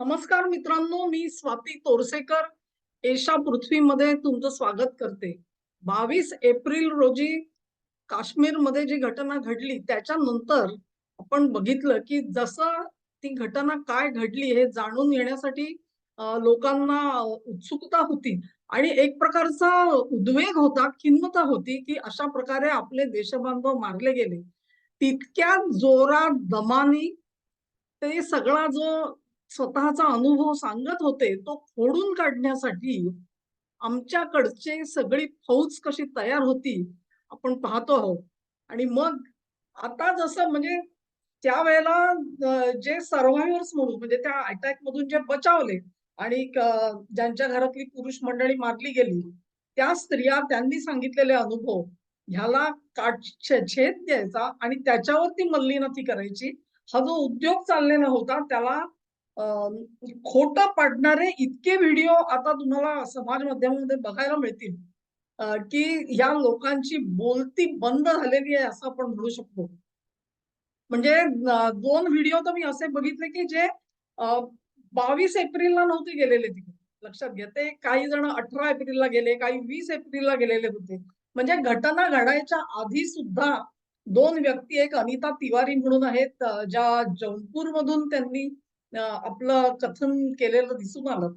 नमस्कार मित्रांनो मी स्वाती तोरसेकर. एशा पृथ्वीमध्ये तुमचं स्वागत करते. बावीस एप्रिल रोजी काश्मीरमध्ये जी घटना घडली त्याच्यानंतर आपण बघितलं की जसं ती घटना काय घडली हे जाणून घेण्यासाठी लोकांना उत्सुकता होती आणि एक प्रकारचा उद्वेग होता खिन्नता होती की अशा प्रकारे आपले देशबांधव मारले गेले. तितक्या जोरात दमानी ते सगळा जो स्वतःचा अनुभव सांगत होते तो खोडून काढण्यासाठी आमच्याकडचे सगळी फौज कशी तयार होती आपण पाहतो आहोत. आणि मग आता जसं म्हणजे त्यावेळेला जे सर्व्हायव्हर्स म्हणून म्हणजे त्या अटॅक मधून जे बचावले आणि ज्यांच्या घरातली पुरुष मंडळी मारली गेली त्या स्त्रिया त्यांनी सांगितलेले अनुभव ह्याला काट छेद द्यायचा आणि त्याच्यावरती मल्लीनाथी करायची. हा जो उद्योग चाललेला होता त्याला खोट पाडणारे इतके व्हिडिओ आता तुम्हाला समाज माध्यमामध्ये बघायला मिळतील. की ह्या लोकांची बोलती बंद झालेली आहे असं आपण म्हणू शकतो. म्हणजे दोन व्हिडिओ तर मी असे बघितले की जे बावीस एप्रिलला नव्हते गेलेले तिकडे लक्षात घ्या ते काही जण अठरा एप्रिलला गेले काही वीस एप्रिलला गेलेले होते. म्हणजे घटना घडायच्या आधी सुद्धा दोन व्यक्ती एक अनिता तिवारी म्हणून आहेत ज्या जौनपूर मधून त्यांनी आपलं कथन केलेलं दिसून आलं.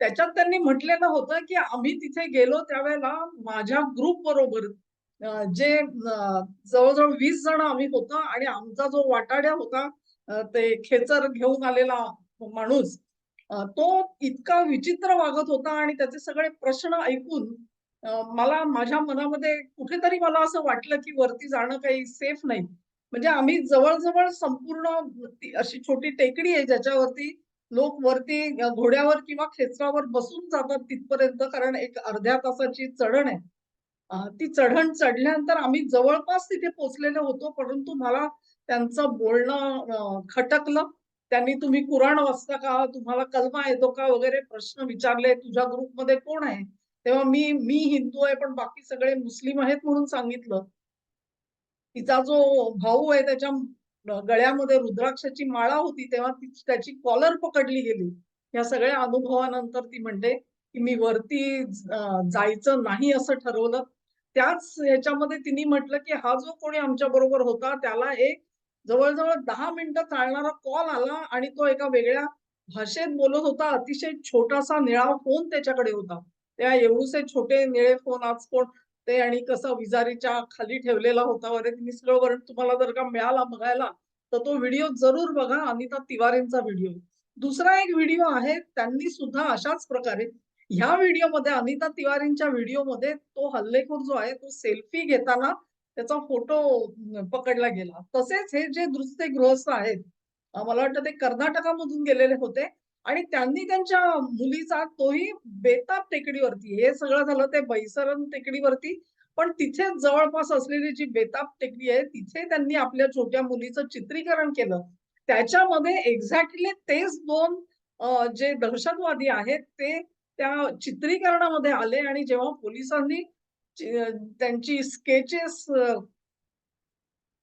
त्याच्यात त्यांनी म्हटलेलं होतं की आम्ही तिथे गेलो त्यावेळेला माझ्या ग्रुप बरोबर जे जवळजवळ वीस जण आम्ही होतो आणि आमचा जो वाटाड्या होता ते खेचर घेऊन आलेला माणूस तो इतका विचित्र वागत होता आणि त्याचे सगळे प्रश्न ऐकून मला माझ्या मनामध्ये कुठेतरी मला असं वाटलं की वरती जाणं काही सेफ नाही. म्हणजे आम्ही जवळजवळ संपूर्ण अशी छोटी टेकडी आहे ज्याच्यावरती लोक वरती घोड्यावर किंवा खेचरावर बसून जातात तिथपर्यंत कारण एक अर्ध्या तासाची चढण आहे. ती चढण चढल्यानंतर आम्ही जवळपास तिथे पोहोचलेलो होतो परंतु मला त्यांचं बोलणं खटकलं. त्यांनी तुम्ही कुराण वाचता का? तुम्हाला कलमा येतो का? वगैरे प्रश्न विचारले तुझ्या ग्रुपमध्ये कोण आहे? तेव्हा मी मी हिंदू आहे पण बाकी सगळे मुस्लिम आहेत म्हणून सांगितलं. तिचा जो भाऊ आहे त्याच्या गळ्यामध्ये रुद्राक्षाची माळा होती तेव्हा ती त्याची कॉलर पकडली गेली. या सगळ्या अनुभवानंतर ती म्हणते की मी वरती जायचं नाही असं ठरवलं. त्याच ह्याच्यामध्ये तिने म्हटलं की हा जो कोणी आमच्या बरोबर होता त्याला एक जवळजवळ दहा मिनिटं चालणारा कॉल आला आणि तो एका वेगळ्या भाषेत बोलत होता. अतिशय छोटासा निळा फोन त्याच्याकडे होता. त्या एवढूसे छोटे निळे फोन आज कोण ते आणि कसं विजारीच्या खाली ठेवलेला होता वगैरे तिने वरण तुम्हाला जर का मिळाला बघायला तर तो व्हिडिओ जरूर बघा अनिता तिवारींचा व्हिडिओ दुसरा एक व्हिडिओ आहे त्यांनी सुद्धा अशाच प्रकारे ह्या व्हिडिओमध्ये अनिता तिवारींच्या व्हिडिओमध्ये तो हल्लेखोर जो आहे तो सेल्फी घेताना त्याचा फोटो पकडला गेला. तसेच हे जे दुसरे गृहस्थ आहेत मला वाटतं ते कर्नाटकामधून गेलेले होते. आणि त्यांनी त्यांच्या मुलीचा तोही बेताब टेकडीवरती हे सगळं झालं ते बैसरण टेकडीवरती पण तिथे जवळपास असलेली जी बेताब टेकडी आहे तिथे त्यांनी आपल्या छोट्या मुलीचं चित्रीकरण केलं. त्याच्यामध्ये एक्झॅक्टली तेच दोन जे दहशतवादी आहेत ते त्या चित्रीकरणामध्ये आले आणि जेव्हा पोलिसांनी त्यांची स्केचेस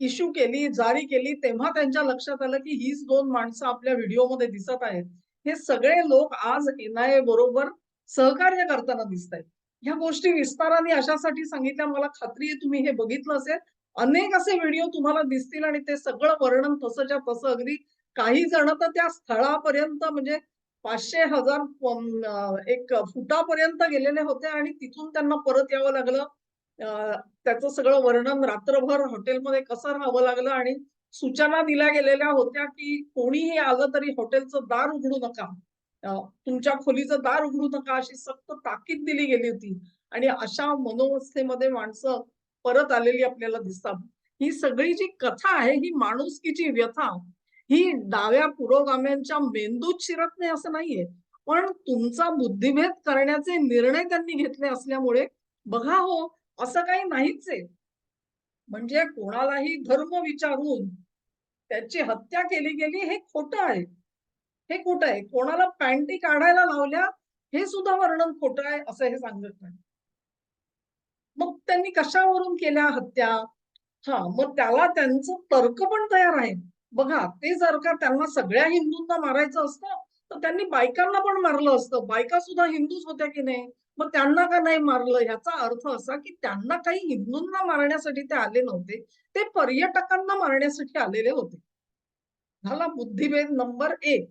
इश्यू केली जारी केली तेव्हा त्यांच्या लक्षात आलं की हीच दोन माणसं आपल्या व्हिडिओमध्ये दिसत आहेत. हे सगळे लोक आज एनआयए बरोबर सहकार्य करताना दिसत आहेत ह्या गोष्टी विस्ताराने अशासाठी सांगितल्या मला खात्री आहे तुम्ही हे बघितलं असेल. अनेक असे व्हिडिओ तुम्हाला दिसतील आणि ते सगळं वर्णन तसंच्या तसं अगदी काही जण तर त्या स्थळापर्यंत म्हणजे पाचशे हजार एक फुटापर्यंत गेलेले होते आणि तिथून त्यांना परत यावं लागलं. त्याचं सगळं वर्णन रात्रभर हॉटेलमध्ये कसं राहावं लागलं आणि सूचना दिल्या गेलेल्या होत्या की कोणीही आलं तरी हॉटेलचं दार उघडू नका. तुमच्या खोलीचं दार उघडू नका अशी सक्त ताकीद दिली गेली होती. आणि अशा मनोवस्थेमध्ये माणसं परत आलेली आपल्याला दिसतात. ही सगळी जी कथा आहे ही माणुसकीची व्यथा ही डाव्या पुरोगाम्यांच्या मेंदूत शिरत नाही असं नाहीये. पण तुमचा बुद्धिभेद करण्याचे निर्णय त्यांनी घेतले असल्यामुळे बघा हो असं काही नाहीच आहे म्हणजे कोणालाही धर्म विचारून त्याची हत्या केली गेली हे खोटं आहे. हे खोटं आहे. कोणाला पॅन्टी काढायला लावल्या हे सुद्धा वर्णन खोटं आहे असं हे सांगत नाही. मग त्यांनी कशावरून केल्या हत्या? हा मग त्याला त्यांचं तर्क पण तयार आहे. बघा ते जर का त्यांना सगळ्या हिंदूंना मारायचं असतं तर त्यांनी बायकांना पण मारलं असतं. बायका सुद्धा हिंदूच होत्या की नाही? मग त्यांना का नाही मारलं? ह्याचा अर्थ असा की त्यांना काही हिंदूंना मारण्यासाठी ते आले नव्हते. ते पर्यटकांना मारण्यासाठी आलेले होते. झाला बुद्धिभेद नंबर एक.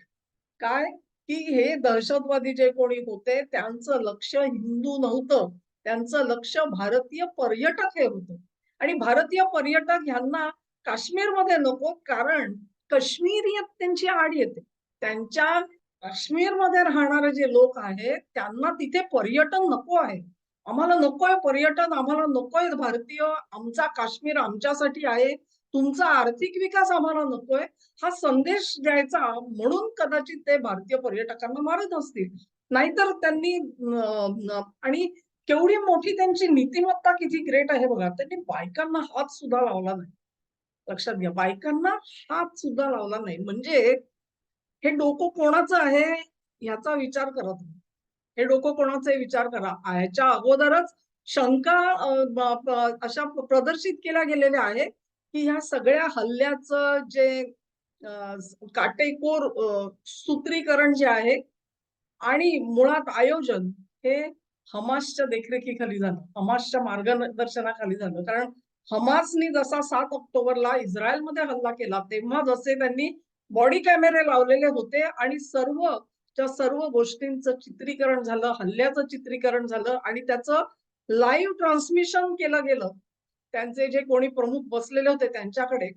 काय? की हे दहशतवादी जे कोणी होते त्यांचं लक्ष हिंदू नव्हतं. त्यांचं लक्ष भारतीय पर्यटक हे होतं. आणि भारतीय पर्यटक ह्यांना काश्मीरमध्ये नको कारण काश्मीरियत त्यांची आड येते. त्यांच्या काश्मीरमध्ये राहणारे जे लोक आहेत त्यांना तिथे पर्यटन नको आहे. आम्हाला नकोय पर्यटन आम्हाला नकोय भारतीय. आमचा काश्मीर आमच्यासाठी आहे. तुमचा आर्थिक विकास आम्हाला नकोय हा संदेश द्यायचा म्हणून कदाचित ते भारतीय पर्यटकांना मारत असतील. नाहीतर त्यांनी आणि केवढी मोठी त्यांची नीतिमत्ता किती ग्रेट आहे बघा. त्यांनी बायकांना हात सुद्धा लावला नाही. लक्षात घ्या बायकांना हात सुद्धा लावला नाही. म्हणजे हे डोकं कोणाचं आहे याचा विचार करत नाही हे डोकं कोणाचा विचार करा. ह्याच्या अगोदरच शंका अशा प्रदर्शित केल्या गेलेल्या आहेत की ह्या सगळ्या हल्ल्याचं जे काटेकोर सूत्रीकरण जे आहे आणि मुळात आयोजन हे हमासच्या देखरेखीखाली झालं. हमासच्या मार्गदर्शनाखाली झालं. कारण हमासनी जसा सात ऑक्टोबरला इस्रायलमध्ये हल्ला केला तेव्हा जसे त्यांनी बॉडी कॅमेरे लावलेले होते आणि सर्व त्या सर्व गोष्टींचं चित्रीकरण झालं हल्ल्याचं चित्रीकरण झालं आणि त्याचं लाईव्ह ट्रान्समिशन केलं गेलं. त्यांचे जे कोणी प्रमुख बसलेले होते त्यांच्याकडे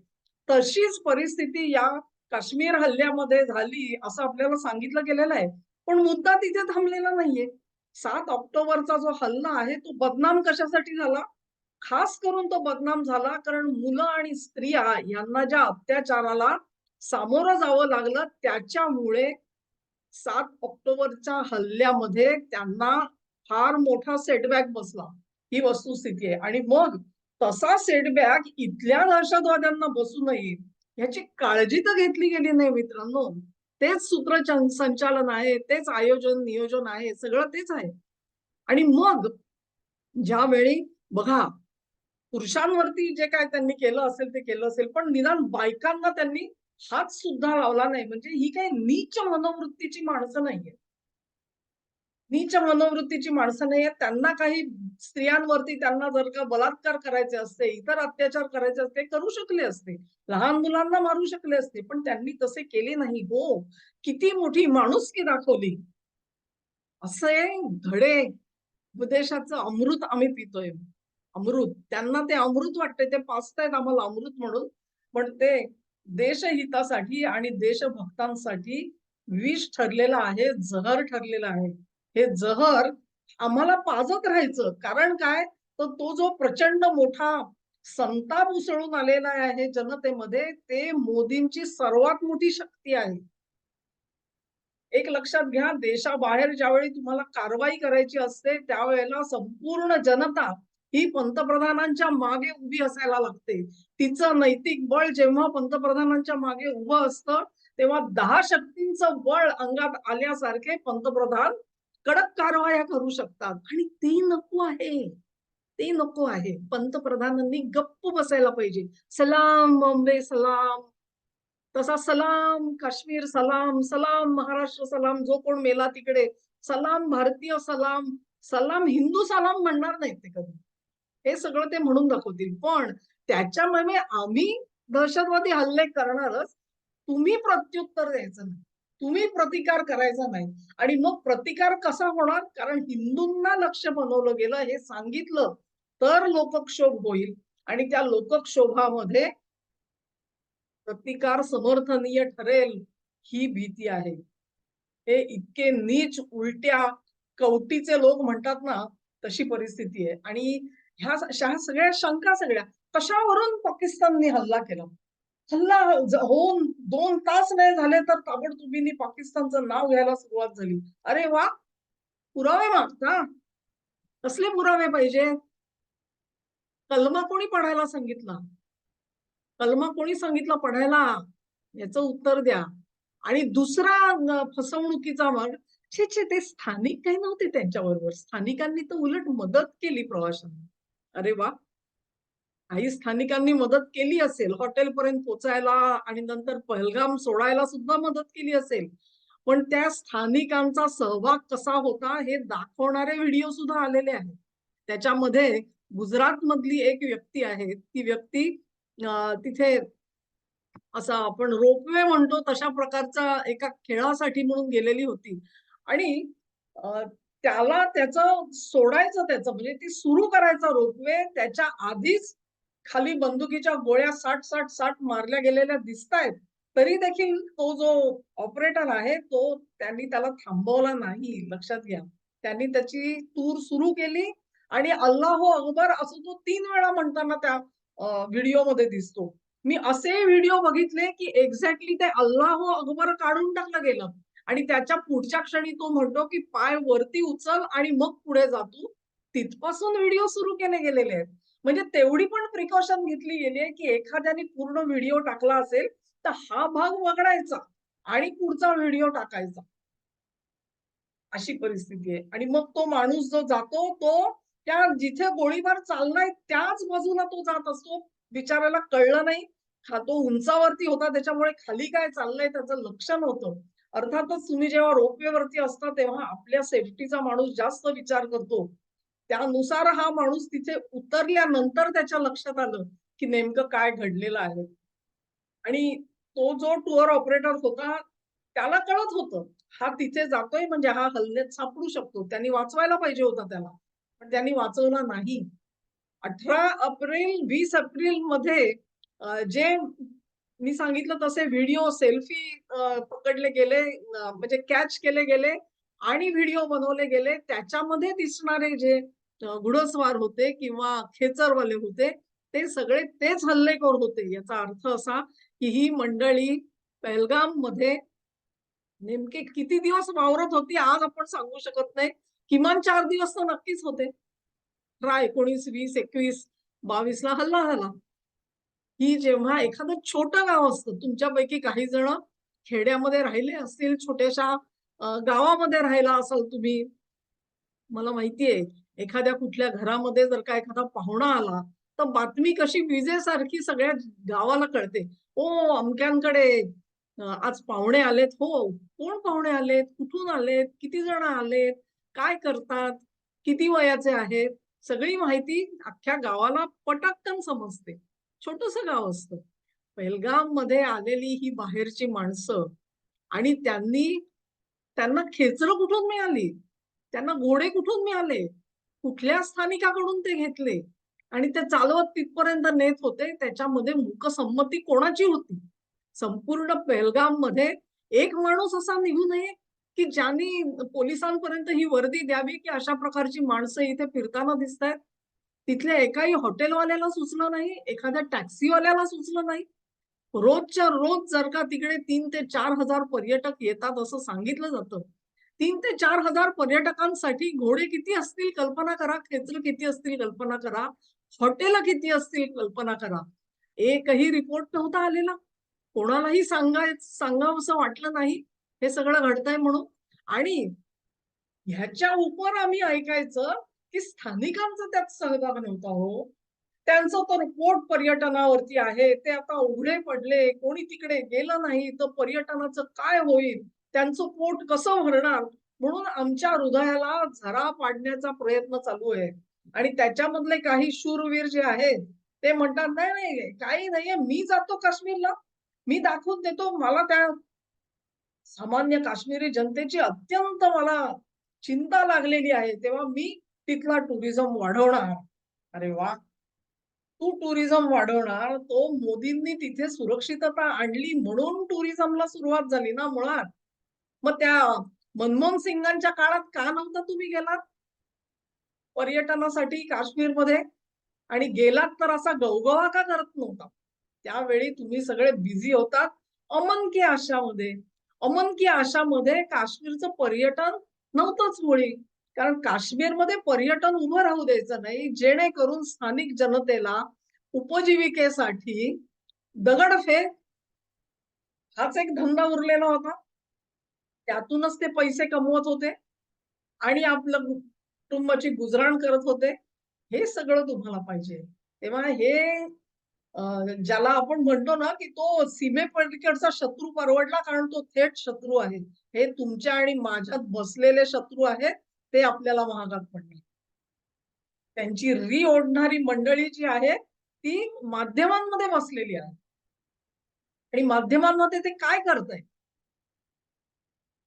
तशीच परिस्थिती या काश्मीर हल्ल्यामध्ये झाली असं आपल्याला सांगितलं गेलेलं आहे. पण मुद्दा तिथे थांबलेला नाहीये. सात ऑक्टोबरचा जो हल्ला आहे तो बदनाम कशासाठी झाला? खास करून तो बदनाम झाला कारण मुलं आणि स्त्रिया यांना ज्या अत्याचाराला सामोरं जावं लागलं त्याच्यामुळे सात ऑक्टोबरच्या हल्ल्यामध्ये त्यांना फार मोठा सेटबॅक बसला. ही वस्तुस्थिती आहे. आणि मग तसा सेटबॅक इथल्या दहशतवाद्यांना बसू नये ह्याची काळजी तर घेतली गेली नाही मित्रांनो. तेच सूत्र संचालन आहे तेच आयोजन नियोजन आहे सगळं तेच आहे. आणि मग ज्यावेळी बघा पुरुषांवरती जे काय त्यांनी केलं असेल ते केलं असेल पण निदान बायकांना त्यांनी हात सुद्धा लावला नाही. म्हणजे ही काही नीच मनोवृत्तीची माणसं नाहीये नीच मनोवृत्तीची माणसं नाहीये त्यांना काही स्त्रियांवरती त्यांना जर का बलात्कार करायचे असते इतर अत्याचार करायचे असते करू शकले असते. लहान मुलांना मारू शकले असते पण त्यांनी तसे केले नाही हो. किती मोठी माणुसकी दाखवली. असे धडे उपदेशाचं अमृत आम्ही पितोय. अमृत. त्यांना ते अमृत वाटते ते पाचतायत आम्हाला अमृत म्हणून. पण ते देशहितासाठी आणि देशभक्तांसाठी विष ठरलेलं आहे जहर ठरलेलं आहे. हे जहर आम्हाला पाजत राहायचं. कारण काय? तर तो जो प्रचंड मोठा संताप उसळून आलेला आहे जनतेमध्ये ते मोदींची सर्वात मोठी शक्ती आहे. एक लक्षात घ्या देशाबाहेर ज्यावेळी तुम्हाला कारवाई करायची असते त्यावेळेला संपूर्ण जनता ही पंतप्रधानांच्या मागे उभी असायला लागते. तिचं नैतिक बळ जेव्हा पंतप्रधानांच्या मागे उभं असतं तेव्हा दहा शक्तींचं बळ अंगात आल्यासारखे पंतप्रधान कडक कारवाया करू शकतात. आणि ते नको आहे. ते नको आहे. पंतप्रधानांनी गप्प बसायला पाहिजे. सलाम बॉम्बे सलाम. तसा सलाम काश्मीर सलाम. सलाम महाराष्ट्र सलाम. जो कोण मेला तिकडे. सलाम भारतीय सलाम. सलाम हिंदू सलाम म्हणणार नाहीत ते कधी. हे सगळं ते म्हणून दाखवतील. पण त्याच्यामुळे आम्ही दहशतवादी हल्ले करणारच तुम्ही प्रत्युत्तर द्यायचं नाही. तुम्ही प्रतिकार करायचा नाही. आणि मग प्रतिकार कसा होणार? कारण हिंदूंना लक्ष बनवलं गेलं हे सांगितलं तर लोकक्षोभ होईल. आणि त्या लोकक्षोभामध्ये प्रतिकार समर्थनीय ठरेल ही भीती आहे. हे इतके नीच उलट्या कवटीचे लोक म्हणतात ना तशी परिस्थिती आहे. आणि ह्या ह्या सगळ्या शंका सगळ्या कशावरून पाकिस्ताननी हल्ला केला? हल्ला होऊन दोन तास नाही झाले तर ताबडतोबीने पाकिस्तानचं नाव घ्यायला सुरुवात झाली. अरे वा! पुरावे मागता. कसले पुरावे पाहिजे? कलमा कोणी पढायला सांगितला? कलमा कोणी सांगितलं पढायला याचं उत्तर द्या. आणि दुसरा फसवणुकीचा मार्ग छे छे ते स्थानिक काही नव्हते त्यांच्याबरोबर. स्थानिकांनी तर उलट मदत केली प्रवाशांना. अरे वा. काही स्थानिकांनी मदत केली असेल हॉटेलपर्यंत पोचायला आणि नंतर पहलगाम सोडायला सुद्धा मदत केली असेल. पण त्या स्थानिकांचा सहभाग कसा होता हे दाखवणारे व्हिडिओ सुद्धा आलेले आहेत. त्याच्यामध्ये गुजरात मधली एक व्यक्ती आहे ती व्यक्ती तिथे असा आपण रोपवे म्हणतो तशा प्रकारचा एका खेळासाठी म्हणून गेलेली होती. आणि त्याला त्याचं सोडायचं त्याचं म्हणजे ती सुरू करायचा रोपवे त्याच्या आधीच खाली बंदुकीच्या गोळ्या साठ साठ साठ मारल्या गेलेल्या दिसतायत. तरी देखील तो जो ऑपरेटर आहे तो त्यांनी त्याला थांबवला नाही लक्षात घ्या. त्यांनी त्याची तूर सुरू केली आणि अल्लाहो अकबर असं तो तीन वेळा म्हणताना त्या व्हिडिओमध्ये दिसतो. मी असे व्हिडिओ बघितले की एक्झॅक्टली ते अल्लाहो अकबर काढून टाकलं गेलं. आणि त्याच्या पुढच्या क्षणी तो म्हणतो की पाय वरती उचल आणि मग पुढे जातो तिथपासून व्हिडिओ सुरू केले गेलेले आहेत. म्हणजे तेवढी पण प्रिकॉशन घेतली गेली आहे की एखाद्याने पूर्ण व्हिडिओ टाकला असेल तर हा भाग वगळायचा आणि पुढचा व्हिडिओ टाकायचा. अशी परिस्थिती आहे. आणि मग तो माणूस जो जातो तो त्या जिथे गोळीबार चाललाय त्याच बाजूला तो जात असतो. बिचाराला कळलं नाही. हा तो उंचावरती होता त्याच्यामुळे खाली काय चाललंय त्याचं लक्ष नव्हतं अर्थातच तुम्ही जेव्हा रोपवेवरती असता तेव्हा आपल्या सेफ्टीचा माणूस जास्त विचार करतो. त्यानुसार हा माणूस तिथे उतरल्यानंतर त्याच्या लक्षात आलं की नेमकं काय घडलेलं आहे. आणि तो जो टूर ऑपरेटर होता त्याला कळत होतं हा तिथे जातोय म्हणजे हा हल्ल्यात सापडू शकतो. त्यांनी वाचवायला पाहिजे होता त्याला पण त्यांनी वाचवला नाही. अठरा एप्रिल वीस एप्रिलमध्ये जे मी सांगितलं तसे व्हिडिओ सेल्फी पकडले गेले म्हणजे कॅच केले गेले आणि व्हिडिओ बनवले गेले. त्याच्यामध्ये दिसणारे जे घुडस्वार घुडसवार होते किंवा खेचरवाले होते ते सगळे तेच हल्लेखोर होते. याचा अर्थ असा की ही मंडळी पहलगाममध्ये नेमके किती दिवस वावरत होती आज आपण सांगू शकत नाही. किमान चार दिवस तर नक्कीच होते. अठरा एकोणीस वीस एकवीस बावीस ला हल्ला झाला. ही जेव्हा एखादं छोटं गाव असतं तुमच्यापैकी काही जण खेड्यामध्ये राहिले असतील छोट्याशा गावामध्ये राहिला असाल तुम्ही मला माहितीये एखाद्या कुठल्या घरामध्ये जर का एखादा पाहुणा आला तर बातमी कशी विजेसारखी सगळ्या गावाला कळते. ओ अमक्यांकडे आज पाहुणे आलेत हो कोण पाहुणे आलेत कुठून आलेत किती जण आलेत काय करतात किती वयाचे आहेत सगळी माहिती अख्ख्या गावाला पटकन समजते. छोटस गाव असतं. पेलगाममध्ये आलेली ही बाहेरची माणसं आणि त्यांनी त्यांना खेचरं कुठून मिळाली? त्यांना घोडे कुठून मिळाले? कुठल्या स्थानिकाकडून ते घेतले? आणि ते चालवत तिथपर्यंत नेत होते. त्याच्यामध्ये मुकसंमती कोणाची होती? संपूर्ण पेहलगाममध्ये एक माणूस असा निघू नये की ज्यांनी पोलिसांपर्यंत ही वर्दी द्यावी की अशा प्रकारची माणसं इथे फिरताना दिसत आहेत तिथल्या एकाही हॉटेलवाल्याला सुचलं नाही एखाद्या टॅक्सीवाल्याला सुचलं नाही. रोजच्या रोज जर का तिकडे तीन ते चार हजार पर्यटक येतात असं सांगितलं जातं तीन ते चार हजार पर्यटकांसाठी घोडे किती असतील कल्पना करा खेचर किती असतील कल्पना करा हॉटेल किती असतील कल्पना करा. एकही रिपोर्ट नव्हता आलेला. कोणालाही सांगाय सांगावंसं वाटलं नाही. हे सगळं घडतंय म्हणून. आणि ह्याच्या उपर आम्ही ऐकायचं की स्थानिकांचा त्यात सहभाग नव्हता हो. त्यांचं तर पोट पर्यटनावरती आहे. ते आता उघडे पडले. कोणी तिकडे गेलं नाही तर पर्यटनाचं काय होईल? त्यांचं पोट कसं भरणार? म्हणून आमच्या हृदयाला झरा पाडण्याचा प्रयत्न चालू आहे. आणि त्याच्यामधले काही शूरवीर जे आहेत ते म्हणतात नाही नाही काही नाहीये. मी जातो काश्मीरला. मी दाखवून देतो. मला त्या सामान्य काश्मीरी जनतेची अत्यंत मला चिंता लागलेली आहे. तेव्हा मी तिथला टुरिझम वाढवणार. अरे वा. तू टुरिझम वाढवणार तो मोदींनी तिथे सुरक्षितता आणली म्हणून टुरिझमला सुरुवात झाली ना मुळात. मग त्या मनमोहन सिंगांच्या काळात का नव्हता तुम्ही गेलात? पर्यटनासाठी काश्मीरमध्ये. आणि गेलात तर असा गवगवा का करत नव्हता? त्यावेळी तुम्ही सगळे बिझी होतात. अमन की आशामध्ये. अमन की आशामध्ये काश्मीरचं पर्यटन नव्हतंच मुळी. कारण काश्मीरमध्ये पर्यटन उभं राहू द्यायचं नाही जेणेकरून स्थानिक जनतेला उपजीविकेसाठी दगडफेक हाच एक धंदा उरलेला होता. त्यातूनच ते पैसे कमवत होते आणि आपलं कुटुंबाची गुजराण करत होते. हे सगळं तुम्हाला पाहिजे. तेव्हा हे ज्याला आपण म्हणतो ना की तो सीमेपलीकडचा शत्रू परवडला कारण तो थेट शत्रू आहे. हे तुमच्या आणि माझ्यात बसलेले शत्रू आहेत. ते आपल्याला महागात पडले त्यांची री ओढणारी मंडळी जी आहे ती माध्यमांमध्ये बसलेली आहे. आणि माध्यमांमध्ये ते काय करताय?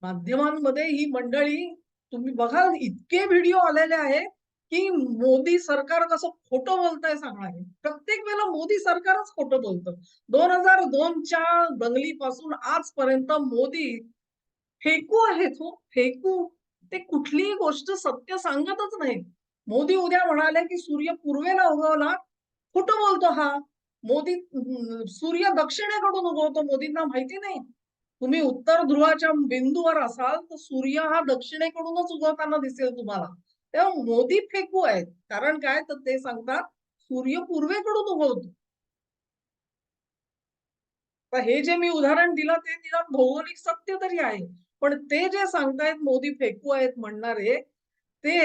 माध्यमांमध्ये ही मंडळी तुम्ही बघा इतके व्हिडिओ आलेले आहेत की मोदी सरकार कसं खोटं बोलतंय सांगणारे प्रत्येक वेळेला मोदी सरकारच खोटं बोलतं. दोन हजार दोनच्या दंगलीपासून आजपर्यंत मोदी फेकू आहेत हो फेकू. ते कुठलीही गोष्ट सत्य सांगतच नाहीत मोदी उद्या म्हणाले की सूर्य पूर्वेला उगवला. कुठं बोलतो हा? मोदी सूर्य दक्षिणेकडून उगवतो मोदींना माहिती नाही. तुम्ही उत्तर ध्रुवाच्या बिंदूवर असाल तर सूर्य हा दक्षिणेकडूनच उगवताना दिसेल तुम्हाला. तेव्हा मोदी फेकू आहेत. कारण काय? तर ते सांगतात सूर्य पूर्वेकडून उगवतो. तर हे जे मी उदाहरण दिलं ते निदान भौगोलिक सत्य तरी आहे. पण ते जे सांगतायत मोदी फेकू आहेत म्हणणारे ते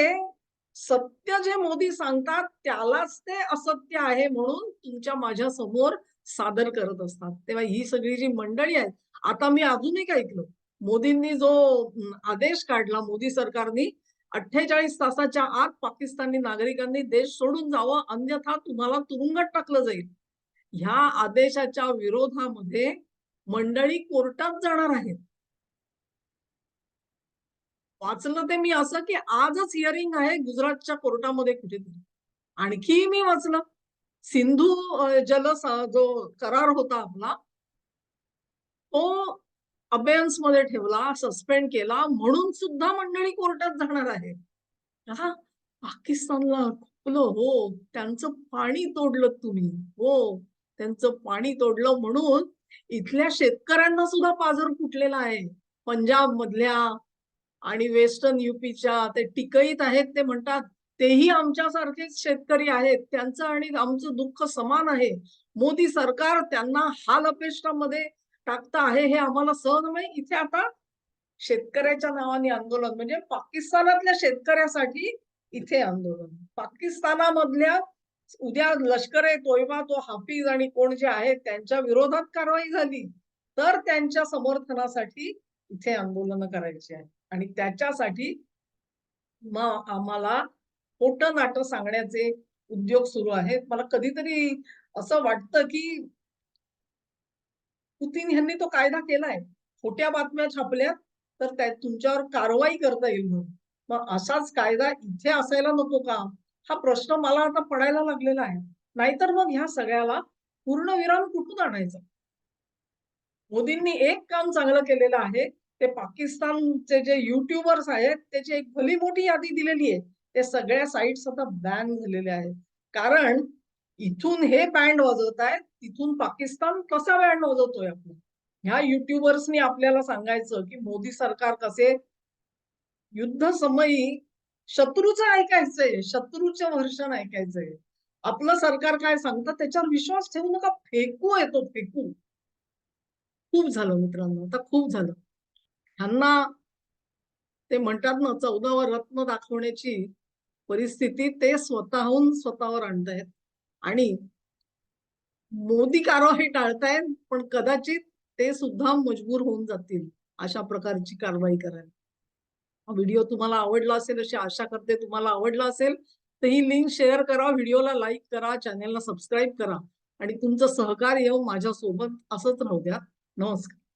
सत्य जे मोदी सांगतात त्यालाच ते असत्य आहे म्हणून तुमच्या माझ्यासमोर सादर करत असतात. तेव्हा ही सगळी जी मंडळी आहेत आता मी अजून एक ऐकलं मोदींनी जो आदेश काढला मोदी सरकारनी अठ्ठेचाळीस तासाच्या आत पाकिस्तानी नागरिकांनी देश सोडून जावं अन्यथा तुम्हाला तुरुंगात टाकलं जाईल. ह्या आदेशाच्या विरोधामध्ये मंडळी कोर्टात जाणार आहेत. वाचलं ते मी असं की आजच हिअरिंग आहे गुजरातच्या कोर्टामध्ये कुठेतरी. आणखी मी वाचलं. सिंधू जल जो करार होता आपला तो अबेन्समध्ये ठेवला सस्पेंड केला म्हणून सुद्धा मंडळी कोर्टात जाणार आहे. हा पाकिस्तानला खुपलं हो त्यांचं पाणी तोडलं तुम्ही हो त्यांचं पाणी तोडलं म्हणून इथल्या शेतकऱ्यांना सुद्धा पाजर फुटलेला आहे. पंजाब मधल्या आणि वेस्टर्न युपीच्या ते टिकईत आहेत ते म्हणतात तेही आमच्यासारखेच शेतकरी आहेत. त्यांचं आणि आमचं दुःख समान आहे. मोदी सरकार त्यांना हाल अपेष्टामध्ये टाकता आहे. हे आम्हाला सहन नाही. इथे आता शेतकऱ्याच्या नावाने आंदोलन म्हणजे पाकिस्तानातल्या शेतकऱ्यासाठी इथे आंदोलन. पाकिस्तानामधल्या उद्या लष्कर ए तोयबा तो हाफिज आणि कोण जे आहेत त्यांच्या विरोधात कारवाई झाली. तर त्यांच्या समर्थनासाठी इथे आंदोलन करायची आहे आणि त्याच्यासाठी मग आम्हाला खोटं नाटक सांगण्याचे उद्योग सुरू आहेत. मला कधीतरी असं वाटतं की पुतीन यांनी तो कायदा केलाय. खोट्या बातम्या छापल्यात तर त्या तुमच्यावर कारवाई करता येईल म्हणून. मग असाच कायदा इथे असायला नको का? हा प्रश्न मला आता पडायला लागलेला आहे. नाहीतर मग ह्या सगळ्याला पूर्णविराम कुठून आणायचा? मोदींनी एक काम चांगलं केलेलं आहे. ते पाकिस्तानचे जे युट्यूबर्स आहेत त्याची एक भली मोठी यादी दिलेली आहे ते सगळ्या साईट्स आता बॅन झालेल्या आहेत. कारण इथून हे बँड वाजवत आहेत तिथून पाकिस्तान कसा बँड वाजवतोय आपण? ह्या युट्यूबर्सनी आपल्याला सांगायचं की मोदी सरकार कसे युद्ध समयी शत्रूचं ऐकायचंय शत्रूचं वर्षण ऐकायचंय. आपलं सरकार काय सांगतं? त्याच्यावर विश्वास ठेवू नका. फेकू येतो फेकू. खूप झालं मित्रांनो आता खूप झालं. ह्यांना ते म्हणतात ना चौदावर रत्न दाखवण्याची परिस्थिती ते स्वतःहून स्वतःवर आणतायत. आणि मोदी कारवाई टाळतायत पण कदाचित ते सुद्धा मजबूर होऊन जातील अशा प्रकारची कारवाई करायला. व्हिडिओ तुम्हाला आवडला असेल अशी आशा करते तुम्हाला आवडला असेल तर ही लिंक शेअर करा व्हिडिओला लाईक करा चॅनेलला सबस्क्राईब करा आणि तुमचं सहकार्य माझ्या सोबत असंच राहू द्या. नमस्कार.